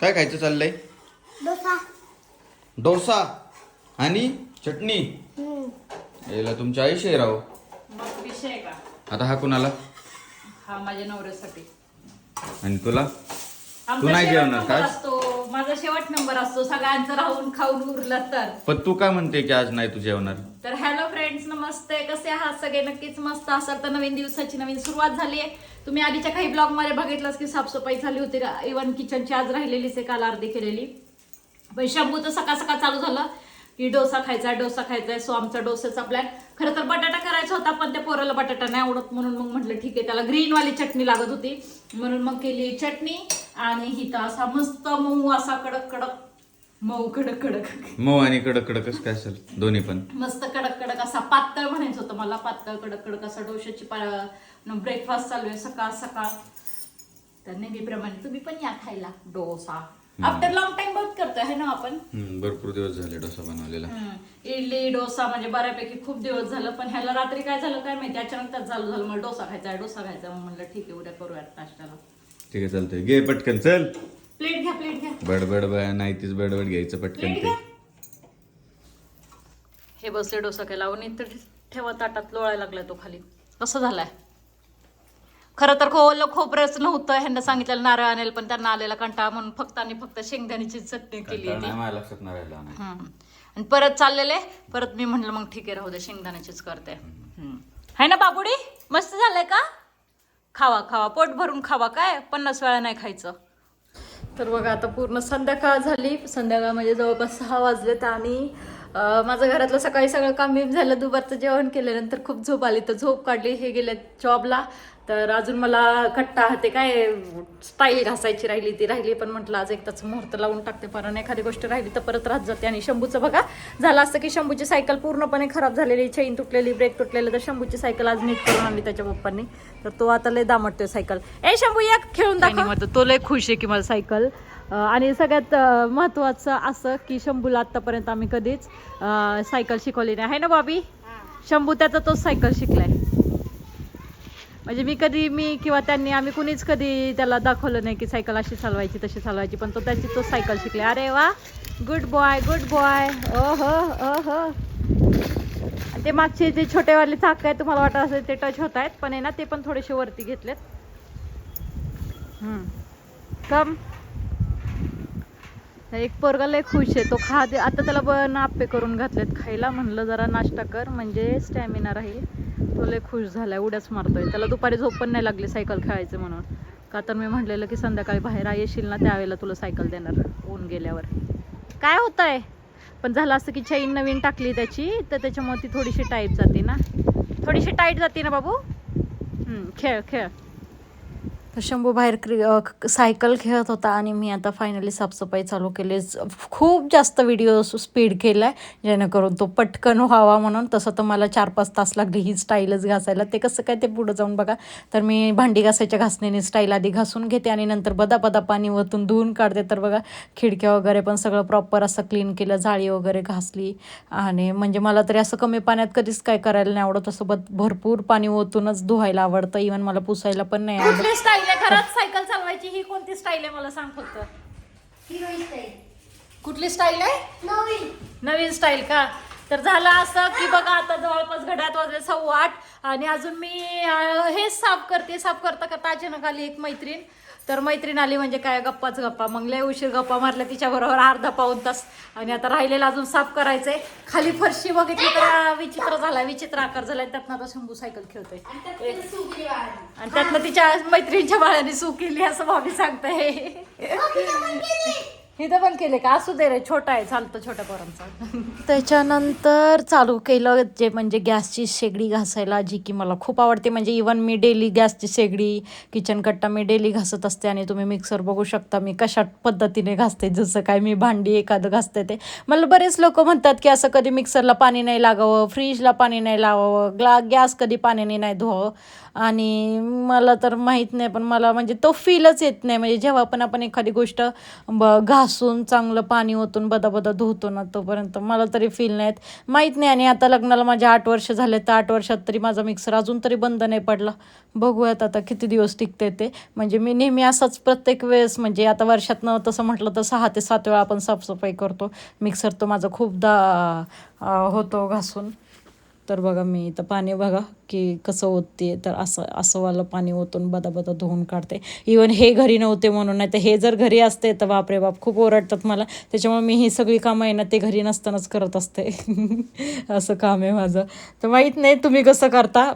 काय खायचं चाललंय? डोसा. डोसा आणि चटणी. याला तुमच्या आयुष्य राव. मग विषय आहे का? आता हा कुणाला? हा माझ्या नवऱ्यासाठी. आणि तुला? तू नाही जेवणार का? असतो. माझा शेवट नंबर असतो. सगळ्यांचं राहून खाऊन उरलं तर. पण तू काय म्हणते की आज नाही तू जेवणार? तर हॅलो फ्रेंड्स नमस्ते. कसे आहात सगळे? नक्कीच मस्त असाल तर नवीन दिवसाची नवीन सुरुवात झाली आहे तुम्ही आधीच्या काही ब्लॉगमध्ये बघितलंच की साफसफाई झाली होती. इव्हन किचनची आज राहिलेलीच आहे काल अर्धी केलेली. पण शंभू तर सकाळ सकाळ चालू झालं की डोसा खायचा डोसा खायचा सो आमचा डोसाचा प्लॅन खरं तर बटाटा करायचा होता पण त्या पोराला बटाटा नाही आवडत म्हणून मग म्हटलं ठीक आहे त्याला ग्रीन वाली चटणी लागत होती. म्हणून मग केली चटणी. आणि ही तर असा मस्त मऊ असा कडक कडक मऊ कडक कडक. मऊ आणि कडक कडकच काय असेल? दोन्ही पण. मस्त कडक कडक असा पातळ म्हणायचं होतं मला पातळ कडक कडक असा डोशाची ब्रेकफास्ट चालू आहे सकाळ सकाळ. तर नेहमीप्रमाणे तुम्ही पण या खायला डोसा. आफ्टर लॉंग टाइम बहुत करतोय है ना आपण? भरपूर दिवस झाले डोसा बनवलेला. इडली डोसा म्हणजे बऱ्यापैकी खूप दिवस झालं पण ह्याला रात्री काय झालं काय माहिती? अचानक त्यात चालू झालं मला डोसा खायचा डोसा खायचा मग म्हणलं ठीक आहे उद्या करूयात नाश्त्याला. ठीक आहे चालतंय. घे पटकन चल. प्लेट घ्या प्लेट घ्या. बडबड बाय नाही तीच बडबड घ्यायचं पटकन प्लेट ते. घ्या हे बसले डोसा काय लावून इथं ठेवा ताटात लोळायला लागलाय तो खाली. कसं झालाय? खरं तर ओलं खोबरंच नव्हतं ह्यांना सांगितलेलं नारळ आणेल पण त्यांना आलेला कंटाळा म्हणून फक्त आणि फक्त शेंगदाण्याची चटणी केली कंटाळा होती. नाही माझ्या लक्षात नाही राहिला नाही. हम्म. आणि परत चाललेले परत मी म्हटलं मग ठीक आहे राहू दे शेंगदाण्याचीच करते. हम्म. है ना बाबुडी? मस्त झालंय का? खावा खावा. पोट भरून खावा काय? पन्नास वेळा नाही खायचं. तर बघा आता पूर्ण संध्याकाळ झाली. संध्याकाळ म्हणजे जवळपास सहा वाजलेत आणि माझं घरातलं सकाळी सगळं काम झालं दुपारचं जेवण केल्यानंतर खूप झोप आली. तर झोप काढली. हे गेले जॉबला. तर अजून मला कट्टा ते काय स्टाईल घासायची राहिली ती राहिली पण म्हटलं आज एक त्याचं मुहूर्त लावून टाकते. कारण एखादी गोष्ट राहिली तर परत राहत जाते. आणि शंभूचं बघा झालं असतं की शंभूची सायकल पूर्णपणे खराब झालेली चेन तुटलेली ब्रेक तुटलेलं तर शंभूची सायकल आज नीट करून आणली त्याच्या पप्पांनी. तर तो आता लय दामटतोय सायकल ए शंभू या खेळून दाखव. तो लय खुश आहे की मला सायकल आणि सगळ्यात महत्त्वाचं असं की शंभूला आत्तापर्यंत आम्ही कधीच सायकल शिकवली नाही. आहे ना बॉबी शंभू त्याचा तोच सायकल शिकलाय. म्हणजे मी कधी मी किंवा त्यांनी आम्ही कुणीच कधी त्याला दाखवलं नाही की सायकल अशी चालवायची तशी चालवायची पण तो त्याची तो सायकल शिकले. अरे वा गुड बॉय गुड बॉय अ हो हो हो ते मागचे जे छोटेवाले चाक आहेत तुम्हाला वाटत असेल ते टच होत आहेत पण आहे ना ते पण थोडेसे वरती घेतलेत. हम्म. कम एक पोरगा लय खुश आहे. तो खा दे आता त्याला पण नाप्पे करून घातलेत. खायला म्हणलं जरा नाश्ता कर म्हणजे स्टॅमिना राहील. तो लय खुश झालाय उड्याच मारतोय. त्याला दुपारी झोप पण नाही लागली सायकल खेळायचं म्हणून. का तर मी म्हणलेलं की संध्याकाळी बाहेर येशील ना त्यावेळेला तुला सायकल देणार ऊन गेल्यावर. काय होत आहे पण झालं असतं की चैन नवीन टाकली त्याची तर त्याच्यामुळे ती थोडीशी टाईट जाते ना. थोडीशी टाईट जाते ना बाबू? खेळ खेळ. तर शंभू बाहेर क्रि सायकल खेळत होता आणि मी आता फायनली साफसफाई चालू केली खूप जास्त व्हिडिओ स्पीड केला आहे जेणेकरून तो पटकन व्हावा म्हणून. तसं तर मला चार पाच तास लागले ही स्टाईलच घासायला. ते कसं काय ते पुढं जाऊन बघा. तर मी भांडी घासायच्या घासणीने स्टाईल आधी घासून घेते आणि नंतर बदा बदा पाणी वतून धुवून काढते. तर बघा खिडक्या वगैरे पण सगळं प्रॉपर असं क्लीन केलं जाळी वगैरे घासली. आणि म्हणजे मला तरी असं कमी पाण्यात कधीच काय करायला नाही आवडत. असं भरपूर पाणी ओतूनच धुवायला आवडतं. इवन मला पुसायला पण नाही आवडत. आहे घरात सायकल चालवायची ही कोणती स्टाईल आहे मला सांग फक्त? कुठली स्टाईल आहे? नवीन. नवीन स्टाईल का? तर झालं असं की बघा आता जवळपास घड्यात वाजले सव्वा आठ आणि अजून मी हेच साफ करते. साफ करता करता अचानक आली एक मैत्रीण. तर मैत्रीण आली म्हणजे काय? गप्पाच गप्पा. मग लय उशीर गप्पा मारल्या तिच्याबरोबर अर्धा पाऊन तास. आणि आता राहिलेलं अजून साफ करायचंय. खाली फरशी बघितली तर विचित्र झाला विचित्र आकार झालाय. त्यातनं आता शंभू सायकल खेळतोय. आणि त्यातनं तिच्या मैत्रिणीच्या बाळाने सू केली असं भाभी सांगताय इथं पण केले का? असू दे रे छोटा आहे चालतं छोट्या पोरांचा. त्याच्यानंतर चालू केलं जे म्हणजे गॅसची शेगडी घासायला जी की मला खूप आवडते. म्हणजे इवन मी डेली गॅसची शेगडी किचन कट्टा मी डेली घासत असते आणि तुम्ही मिक्सर बघू शकता मी कशा पद्धतीने घासते. जसं काय मी भांडी एखादं घासते ते. मला बरेच लोक म्हणतात की असं कधी मिक्सरला पाणी नाही लागावं फ्रीजला पाणी नाही लावावं ग्ला गॅस कधी पाण्याने नाही धुवावं. आणि मला तर माहीत नाही पण मला म्हणजे तो फीलच येत नाही. म्हणजे जेव्हा पण आपण एखादी गोष्ट ब घासून चांगलं पाणी ओतून बदा बदा धुतो ना तोपर्यंत मला तरी फील नाहीत माहीत नाही आणि आता लग्नाला माझे आठ वर्ष झाले तर आठ वर्षात तरी माझा मिक्सर अजून तरी बंद नाही पडला. बघूयात आता किती दिवस टिकते ते. म्हणजे मी नेहमी असंच प्रत्येक वेळेस म्हणजे आता वर्षातनं तसं म्हटलं तर सहा ते सात वेळा आपण साफसफाई करतो. मिक्सर तो माझा खूपदा होतो घासून. तर बघा मी इथं पाणी बघा की कसं ओतते तर असं असं वालं पाणी ओतून बदा बदा धुवून काढते. इवन हे घरी नव्हते म्हणून नाही तर हे जर घरी असते तर बापरे बाप खूप ओरडतात मला. त्याच्यामुळे मी ही सगळी कामं आहे ना ते घरी नसतानाच करत असते. असं काम आहे माझं. तर माहीत नाही तुम्ही कसं करता.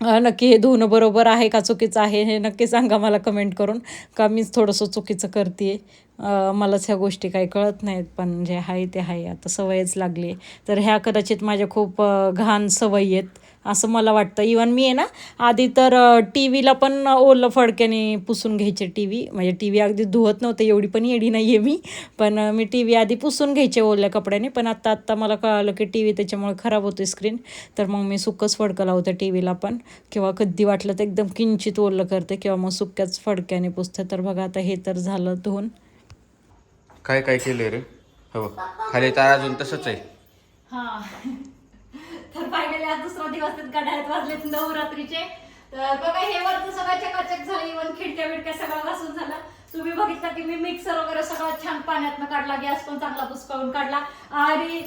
नक्की हे धुणं बरोबर आहे का चुकीचं आहे हे नक्की सांगा मला कमेंट करून. का मीच थोडंसं चुकीचं करते मलाच ह्या गोष्टी काही कळत नाहीत पण जे आहे ते आहे. आता सवयच लागली आहे तर ह्या कदाचित माझ्या खूप घाण सवयी आहेत. असं मला वाटतं. इवन मी आहे ना आधी तर टी व्हीला पण ओलं फडक्याने पुसून घ्यायचे टी व्ही म्हणजे टी व्ही अगदी धुवत नव्हते एवढी पण येडी नाही आहे मी. पण मी टी व्ही आधी पुसून घ्यायचे ओल्या कपड्याने. पण आत्ता आत्ता मला कळालं की टी व्ही त्याच्यामुळे खराब होते स्क्रीन तर मग मी सुक्कच फडकं लावते टी व्हीला पण. किंवा कधी वाटलं तर एकदम किंचित ओलं करते किंवा मग सुक्याच फडक्याने पुसते. तर बघा आता हे तर झालं धुवून. काय काय केलंय रे? हो. खाली तर अजून तसंच आहे. हा. तर फायनली आज दुसरा दिवस गड्यात वाजलेत नऊ रात्रीचे तर बघा हे वरचं सगळं चकाचक झालं. इव्हन खिडक्या बिडक्या सगळं घासून झालं. तुम्ही बघितलं की मी मिक्सर वगैरे सगळं छान पाण्यातनं काढला गॅस पण चांगला पुसकावून काढला. आणि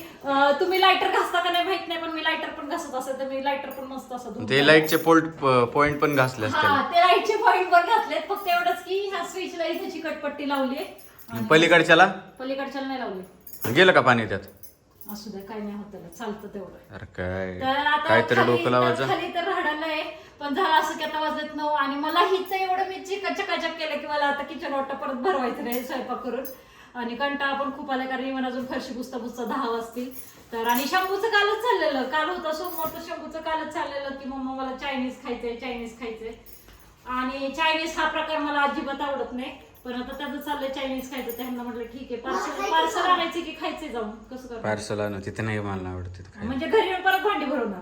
तुम्ही लायटर घासता का नाही माहीत नाही पण मी लायटर पण घासत असेल तर मी लायटर पण मस्त असं धुवून ते लाईटचे पोल्ट पॉइंट पण घासले हा ते लाईटचे पॉईंट वर घातलेत फक्त एवढंच की ह्या स्विचला इथे चिकटपट्टी लावली पलीकडच्याला? पलीकडच्याला नाही लावली. गेलं का पाणी त्यात? असू द्या काही नाही होत त्याला. चालतं तेवढं. अरे काय? तर आता काहीतरी खाली- डोकं लावायचं खाली तर आहे पण झालं असं की आता वाजत नऊ आणि मला हिच एवढं मी चिकन चकाचक केलं की मला आता किचन वाटतं परत भरवायचं नाही स्वयंपाक करून. आणि कंटाळा पण खूप आला कारण इव्हन अजून फरशी पुसता पुसता दहा वाजतील. तर आणि शंभूचं कालच चाललेलं. काल होतं सोमवार तर शंभूचं कालच चाललेलं की मम्मा मला चायनीज खायचंय चायनीज खायचंय. आणि चायनीज हा प्रकार मला अजिबात आवडत नाही. पण आता त्याचं चाललंय चायनीज खायचं. त्यांना म्हटलं ठीक आहे पार्सल पार्सल आणायचे की खायचे जाऊन? कसं करणार? पार्सल आणू तिथे नाही मला आवडत म्हणजे घरी येऊन परत भांडी भरवणार.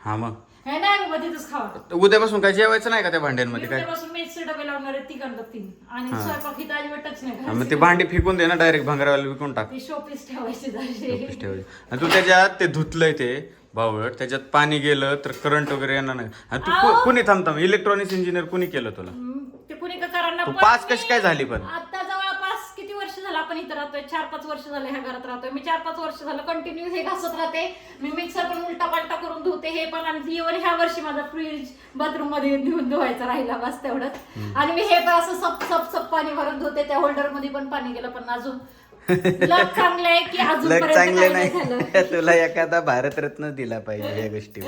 हा मग. हे नाही बाबा तिथंच खावा. उद्यापासून काय जेवायचं नाही का त्या भांड्यांमध्ये काय? उद्यापासून मेसचे डबे लावणार आहे तिघांना तीन. आणि स्वयंपाक इथं अजिबातच नाही हा, करायचं. मग ते भांडी फेकून दे ना डायरेक्ट भांगरावाला विकून टाक. ते शोपीस ठेवायचे जराशे. ठेवायचे. आणि तू त्याच्यात ते धुतलंय ते. बावळट त्याच्यात पाणी गेलं तर करंट वगैरे येणार नाही. आणि तू कु- कुणी थांबता? इलेक्ट्रॉनिक्स इंजिनियर कुणी केलं तुला? हम्म, ते कुणी का करांना तू पण पास मी कशी काय झाली पण? आता जवळपास किती वर्ष झालं आपण इथं राहतोय? चार पाच वर्ष झाले ह्या घरात राहतोय. मी चार पाच वर्ष झालं कंटिन्यू हे घासत राहते. मी मिक्सर पण उलटा पालटा करून धुते. हे पण आणि इव्हन ह्या वर्षी माझा फ्रीज बाथरूममध्ये नेऊन धुवायचा राहिला बस तेवढंच. आणि मी हे पण असं सप सप सप पाणी भरून धुते. त्या होल्डरमध्ये पण पाणी गेलं पण अजून. लग चांगलं आहे की अजून लग चांगले झालं नाही तुला एखादा भारतरत्न दिला पाहिजे या गोष्टी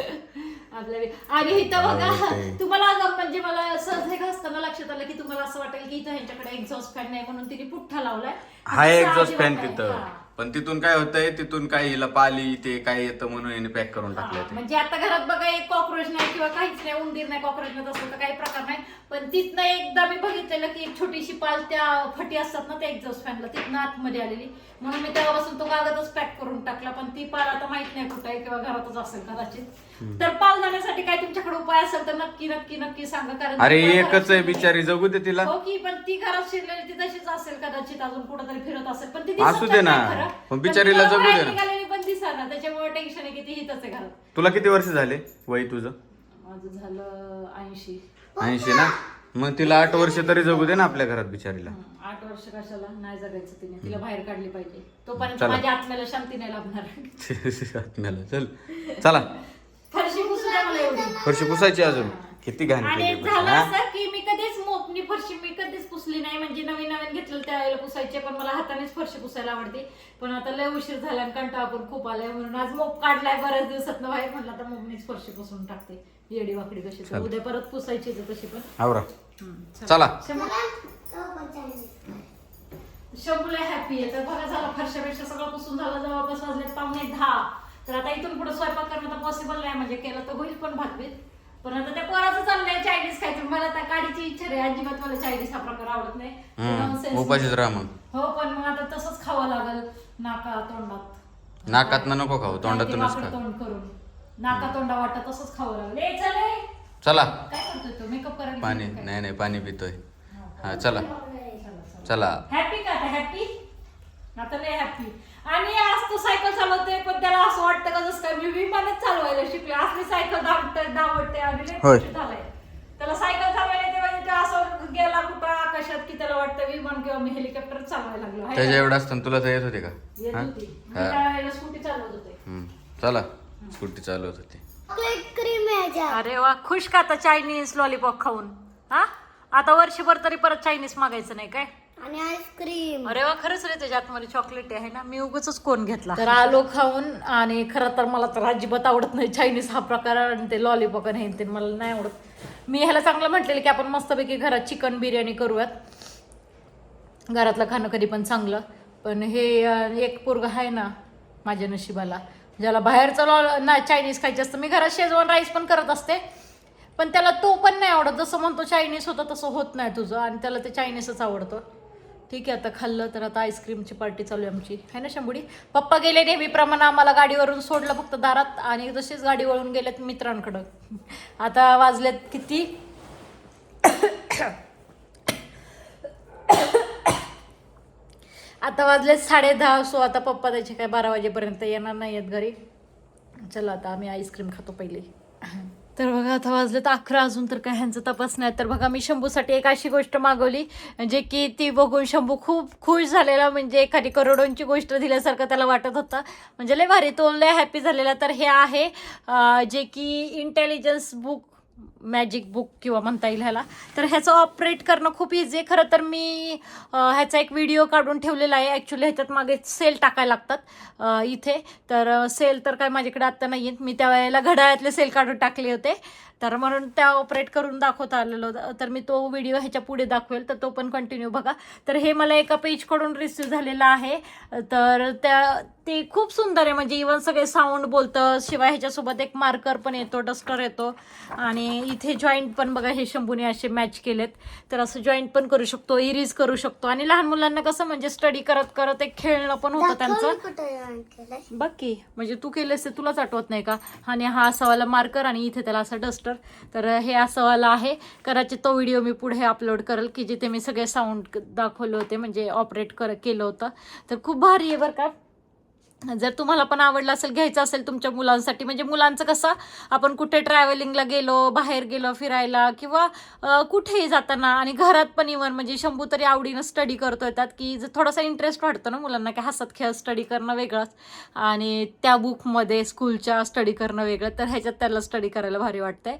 आपल्या आणि इथं बघा आवडते. तुम्हाला अगं म्हणजे मला सहज हे घासताना लक्षात आलं की तुम्हाला असं वाटेल की इथं ह्यांच्याकडे एक्झॉस्ट फॅन नाही म्हणून तिने पुठ्ठा लावलाय तसं एक्झॉस्ट फॅन. तिथं हा. पण तिथून काय होतंय तिथून काय हिला पाली ते काय येतं म्हणून याने पॅक करून टाकलं ते. म्हणजे आता घरात बघा एक कॉक्रोच नाही किंवा काहीच नाही उंदीर नाही कॉक्रोच नाही तसं तर काही प्रकार नाही. पण तिथनं एकदा मी बघितलेलं की एक छोटीशी पाल त्या फटी असतात ना त्या एक्झॉस्ट फॅनला तिथनं आतमध्ये आलेली. म्हणून मी तेव्हापासून तो कागदच पॅक करून टाकला पण ती पाल आता माहीत नाही कुठे आहे किंवा घरातच असेल कदाचित. तर पाल जाण्यासाठी काय तुमच्याकडे उपाय असेल तर नक्की नक्की नक्की सांगा कारण अरे ती पाल एकच आहे बिचारी जगू दे तिला. हो की पण ती घरात शिरलेली ती तशीच असेल कदाचित अजून कुठेतरी फिरत असेल. पण ती असू दे ना. खरं. पण ती बिचारीला जगू दे बाहेर ना. निघालेली पण दिसणार त्याच्यामुळे टेन्शन आहे की ती हितच आहे घरात. तुला किती वर्ष झाले वय तुझं? माझं झालं ऐंशी. ऐंशी ना? मग तिला आठ वर्ष तरी जगू दे ना आपल्या घरात बिचारीला. आठ वर्ष कशाला? नाही जगायचं तिने. तिला बाहेर काढली पाहिजे. तोपर्यंत चला. माझ्या आत्म्याला शांती नाही लाभणार आत्म्याला. चल. चला. फरशी पुसू द्या मला एवढी. फरशी पुसायची अजून. किती घाण आणि केली झालं हा? असं की मी कधीच मोपनी फरशी मी कधीच पुसली नाही. म्हणजे नवीन नवीन घेतलं त्यावेळेला पुसायचे पण मला हातानेच फरशी पुसायला आवडते. पण आता लय उशीर झाला आणि कंटाळा पण खूप आलाय म्हणून आज मोप काढलाय बऱ्याच दिवसात. बाहेर म्हटलं आता मोपनीच फरशी पुसून टाकते. येडी वाकडी कशी तर. उद्या परत पुसायची आहे तशी पण. आवरा हम्म, चला. शंभू- शंभूला हॅपी आहे. तर बघा झाला फरशापेक्षा सगळं पुसून झालं. जवळपास वाजले पावणे दहा. तर आता इथून पुढे स्वयंपाक करणं तर पॉसिबल नाही. म्हणजे केलं तर होईल पण भागवीत पण आता त्या पोराचं चाललंय चायनीज खायचं. मला त्या गाडीची इच्छा आहे अजिबात मला चायनीज हा प्रकार आवडत नाही. ते हम्म, nonsense. उपाशीच राहा मग. हो पण मग आता तसंच खावं लागल. नाका तोंडात. नाकात नको खाऊ तोंडातूनच खा. तोंड करून. नाका तोंडा वाटत तसंच खावं लागल. ए चले चला. काय करतोय तो? मेकअप पाणी करायला नाही नाही पाणी पितोय. हा चला. चला हॅपी का आता? हॅपी आता लय हॅपी आणि आज तो सायकल चालवते पण त्याला असं वाटतं का जसं काय मी विमानच चालवायला शिकले असली सायकल दाबते दाबते आणि लय होय. खुश झालाय त्याला सायकल चालवायला येते म्हणजे तो असं गेला कुठं आकाशात की त्याला वाटतं विमान किंवा मी हेलिकॉप्टर चालवायला लागलो हाय त्याच्या का? एवढं असताना तुला तर येत होते का येत हा? होती मी हा. त्यावेळेला स्कूटी चालवत होते हम्म. चला स्कूटी चालवत होती चॉकलेट क्रीम आहे ह्याच्यात. अरे वा खुश का आता चायनीज लॉलीपॉप खाऊन हा आता वर्षभर तरी परत चायनीज मागायचं नाही काय आणि आईस्क्रीम. अरे वा खरंच रे त्याच्या आतमध्ये चॉकलेट आहे ना. मी उगच कोण घेतला. तर आलो खाऊन आणि खरं तर मला तर अजिबात आवडत नाही चायनीज हा प्रकार आणि ते लॉलीपॉप आणि हे ते मला नाही आवडत. मी ह्याला चांगलं म्हटलेलं की आपण मस्तपैकी घरात चिकन बिर्याणी करूयात. घरातलं खाणं कधी पण चांगलं. पण हे एक पोरग आहे ना माझ्या नशिबाला ज्याला बाहेरचं लॉ ना चायनीज खायचं असतं. मी घरात शेजवान राईस पण करत असते. पण त्याला तो पण नाही आवडत. जसं म्हणतो चायनीज होतं तसं होत नाही तुझं. आणि त्याला ते चायनीजच आवडतं. ठीक आहे आता खाल्लं तर आता आईस्क्रीमची पार्टी चालू आहे आमची. आहे ना शंभुडी? पप्पा गेले नेहमीप्रमाणे आम्हाला गाडीवरून सोडलं फक्त दारात आणि तसेच गाडी वळून गेलेत मित्रांकडं. आता वाजलेत किती? आता वाजलेत साडे दहा सो आता पप्पा त्याचे काय बारा वाजेपर्यंत येणार नाही आहेत घरी. चला आता आम्ही आईस्क्रीम खातो पहिले. तर बघा आता वाजलं तर अकरा अजून तर काय ह्यांचं तपास नाही. तर बघा मी शंभूसाठी एक अशी गोष्ट मागवली जे की ती बघून शंभू खूप खुश झालेला म्हणजे एखादी करोडोंची गोष्ट दिल्यासारखं त्याला वाटत होता. म्हणजे लय भारी तो लय हॅपी झालेला. तर हे आहे जे की इंटेलिजन्स बुक मॅजिक बुक किंवा म्हणता येईल ह्याला. तर ह्याचं ऑपरेट करणं खूप इझी आहे. खरं तर मी ह्याचा एक व्हिडिओ काढून ठेवलेला आहे. ॲक्च्युली ह्याच्यात मागे सेल टाकायला लागतात इथे. तर सेल तर काय माझ्याकडे आत्ता नाही आहेत मी त्यावेळेला घड्याळातले घड्याळ्यातले सेल काढून टाकले होते. तर म्हणून त्या ऑपरेट करून दाखवता आलेलं. तर मी तो व्हिडिओ ह्याच्या पुढे दाखवेल तर तो पण कंटिन्यू बघा. तर हे मला एका पेजकडून रिसीव झालेलं आहे. तर त्या ते खूप सुंदर आहे. म्हणजे इवन सगळे साऊंड बोलतं शिवाय ह्याच्यासोबत एक मार्कर पण येतो डस्टर येतो. आणि इथे जॉईंट पण बघा हे शंभूने असे मॅच केलेत. तर असं जॉईंट पण करू शकतो इरीज करू शकतो. आणि लहान मुलांना कसं म्हणजे स्टडी करत करत एक खेळणं पण होतं त्यांचं. मी कुठं join केलंय. बघ की म्हणजे तू केलंस ते तुलाच आठवत नाही का? आणि हा असावाला मार्कर आणि इथे त्याला असा डस्टर तर हे असं वाला आहे. कदाचित तो व्हिडिओ मी पुढे अपलोड करेल की जिथे मी सगळे साऊंड दाखवले होते म्हणजे ऑपरेट कर केलं होतं. तर खूप भारी आहे बरं का. जर तुम्हाला पण आवडलं असेल घ्यायचं असेल तुमच्या मुलांसाठी म्हणजे मुलांचं कसं आपण कुठे ट्रॅव्हलिंगला गेलो बाहेर गेलो फिरायला किंवा कुठेही जाताना आणि घरात पण इव्हन म्हणजे शंभू तरी आवडीनं स्टडी करतो येतात की जर थोडासा इंटरेस्ट वाटतो ना मुलांना की हसत खेळत स्टडी करणं वेगळंच. आणि त्या बुकमध्ये स्कूलच्या स्टडी करणं वेगळं तर ह्याच्यात त्याला स्टडी करायला भारी वाटतंय.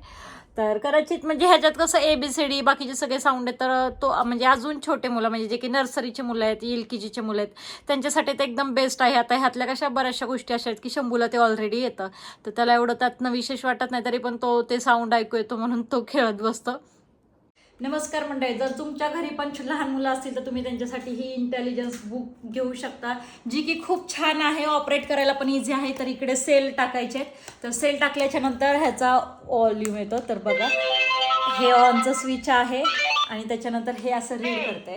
तर कदाचित म्हणजे ह्याच्यात कसं ए बी सी डी बाकीचे सगळे साऊंड आहेत तर तो म्हणजे अजून छोटे मुलं म्हणजे जे की नर्सरीचे मुलं आहेत एल के जीचे मुलं आहेत त्यांच्यासाठी ते एकदम बेस्ट आहे. आता ह्यातल्या कशा बऱ्याचशा गोष्टी अशा आहेत की शंभूला ते ऑलरेडी येतं. तर त्याला एवढं त्यातनं विशेष वाटत नाही तरी पण तो ते साऊंड ऐकू येतो म्हणून तो खेळत बसतो. नमस्कार मंडळी जर तुमच्या घरी पण लहान मुलं असतील तर तुम्ही त्यांच्यासाठी ही इंटेलिजन्स बुक घेऊ शकता जी की खूप छान आहे ऑपरेट करायला पण इझी आहे. तर इकडे सेल टाकायचे तर सेल टाकल्याच्या नंतर ह्याचा वॉल्यूम येतो. तर बघा हे ऑनचं स्विच आहे आणि त्याच्यानंतर हे असं रीड करते.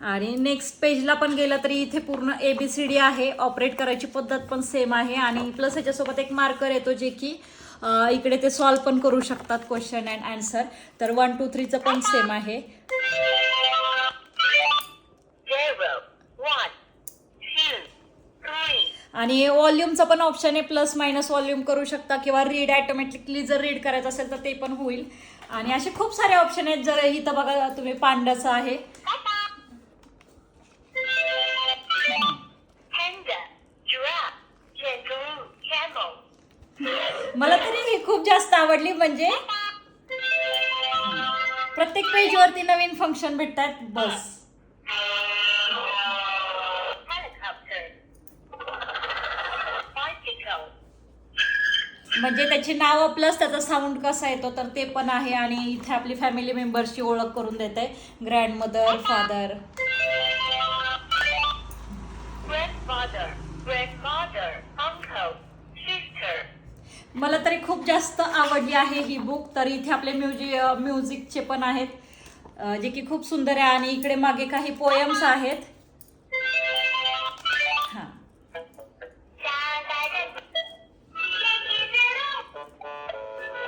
आणि नेक्स्ट पेजला पण गेलं तरी इथे पूर्ण ए बी सी डी आहे. ऑपरेट करायची पद्धत पण सेम आहे. आणि प्लस ह्याच्यासोबत एक मार्कर येतो जे की इकडे ते सॉल्व पण करू शकतात क्वेश्चन अँड आन्सर तर वन टू थ्रीचं पण सेम आहे. आणि वॉल्यूमचं पण ऑप्शन आहे प्लस मायनस वॉल्यूम करू शकता किंवा रीड ॲटोमॅटिकली जर रीड करायचं असेल तर ते पण होईल आणि असे खूप सारे ऑप्शन आहेत जर इथं बघा तुम्ही पांड्याचं आहे. मला खूप जास्त आवडली म्हणजे प्रत्येक पेजवरती नवीन फंक्शन भेटतात बस. म्हणजे त्याची नावं प्लस त्याचा साऊंड कसा येतो तर ते पण आहे आणि इथे आपली फॅमिली मेंबर्सची ओळख करून देते. ग्रँड मदर फादर मला तरी खूप जास्त आवडली आहे ही बुक तर इथे आपले म्युझि म्युझिकचे पण आहेत. जे की खूप सुंदर आहे आणि इकडे मागे काही पोयम्स आहेत.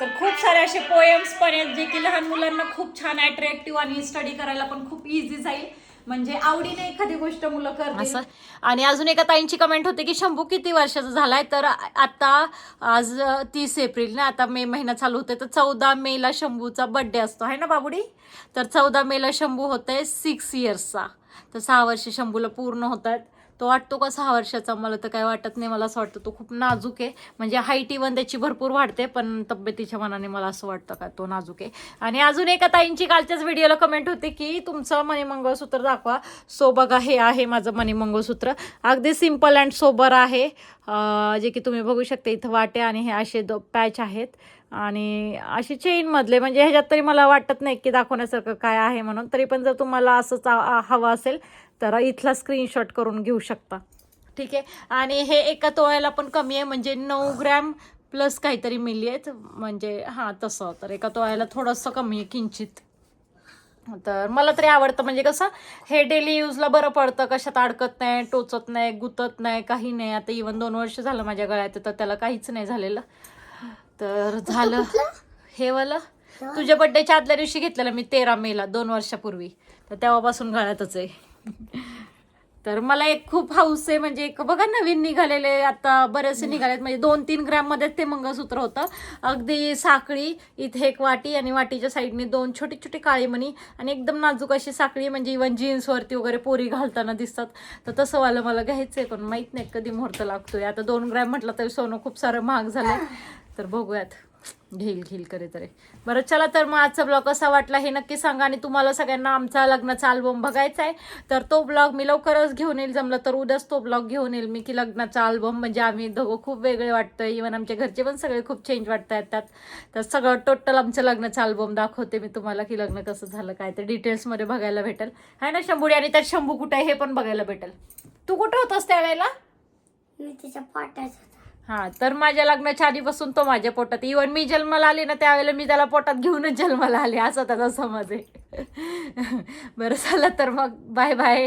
तर खूप सारे असे पोएम्स पण आहेत जे की लहान मुलांना खूप छान अट्रॅक्टिव्ह आणि स्टडी करायला पण खूप इझी जाईल. म्हणजे आवडीने एखादी गोष्ट मुलं करतात असं. आणि अजून एका ताईंची कमेंट होते की शंभू किती वर्षाचा झालाय? तर आता आज तीस एप्रिल ना आता मे महिना चालू होते तर चौदा मेला शंभूचा बर्थडे असतो. आहे ना बाबुडी? तर चौदा मेला शंभू होते सिक्स इयर्सचा तर सहा वर्ष शंभूला पूर्ण होतात. तो वाटतो का सहा वर्षाचा? मला तर काय वाटत नाही. मला असं वाटतं तो खूप नाजूक आहे. म्हणजे हाईट इवन त्याची भरपूर वाढते पण तब्येतीच्या मनाने मला असं वाटतं का तो नाजूक आहे. आणि अजून एका ताईंची कालच्याच व्हिडिओला कमेंट होते की तुमचं मणिमंगळसूत्र दाखवा. सो बघा हे आहे माझं मणिमंगळसूत्र. अगदी सिंपल अँड सोबर आहे. जे की तुम्ही बघू शकता इथं वाटे आणि हे असे दो पॅच आहेत. आणि अशी चेनमधले म्हणजे ह्याच्यात तरी मला वाटत नाही की दाखवण्यासारखं काय आहे म्हणून तरी पण जर तुम्हाला असंच हवं असेल तर इथला स्क्रीनशॉट करून घेऊ शकता. ठीक आहे. आणि हे एका तोळ्याला पण कमी आहे म्हणजे नऊ ग्रॅम प्लस काहीतरी मिली आहेत. म्हणजे हां तसं. तर एका तोळ्याला थोडंसं कमी आहे किंचित. तर मला तरी आवडतं म्हणजे कसं हे डेली यूजला बरं पडतं. कशात अडकत नाही टोचत नाही गुतत नाही काही नाही. आता इवन दोन वर्ष झालं माझ्या गळ्यात तर त्याला काहीच नाही झालेलं. तर झालं. हे वालं? तुझ्या बड्डेच्या आदल्या दिवशी घेतलेलं मी तेरा मेला दोन वर्षापूर्वी. तर तेव्हापासून गळ्यातच आहे. तर मला एक खूप हाऊस आहे म्हणजे एक बघा नवीन निघालेले आता बरेचसे निघालेत. म्हणजे दोन तीन ग्रॅममध्ये ते मंगळसूत्र होतं. अगदी साखळी इथे एक वाटी आणि वाटीच्या साईडने दोन छोटे छोटे काळे मणी आणि एकदम नाजूक अशी साखळी म्हणजे इवन जीन्सवरती वगैरे पोरी घालताना दिसतात. तर तसं वालं मला घ्यायचं आहे पण माहीत नाही कधी मुहूर्त लागतोय. आता दोन ग्रॅम म्हटलं तरी सोनं खूप सारं महाग झालं तर बघूयात. घेईल घेईल तरी बरं चला तर मग आजचा ब्लॉग कसा वाटला हे नक्की सांगा आणि तुम्हाला सगळ्यांना आमचा लग्नाचा अल्बम बघायचा आहे. तर तो ब्लॉग मी लवकरच घेऊन येईल. जमलं तर उद्याच तो ब्लॉग घेऊन येईल मी की लग्नाचा अल्बम म्हणजे आम्ही दोघं खूप वेगळे वाटतोय. इवन आमच्या घरचे पण सगळे खूप चेंज वाटत आहेत त्यात तर सगळं टोटल आमचं लग्नाचा अल्बम दाखवते मी तुम्हाला की लग्न कसं झालं काय ते डिटेल्समध्ये बघायला भेटेल. आहे ना शंभुडी? आणि त्यात शंभू कुठे आहे हे पण बघायला भेटेल. तू कुठं होतास त्यावेळेला मी तिच्या पोटात होता. हा तर माझ्या लग्नाच्या आधीपासून तो माझ्या पोटात इवन मी जन्माला आले ना त्यावेळेला मी त्याला पोटात घेऊनच जन्माला आले असा त्याचा समज आहे. बरं झालं तर मग बाय बाय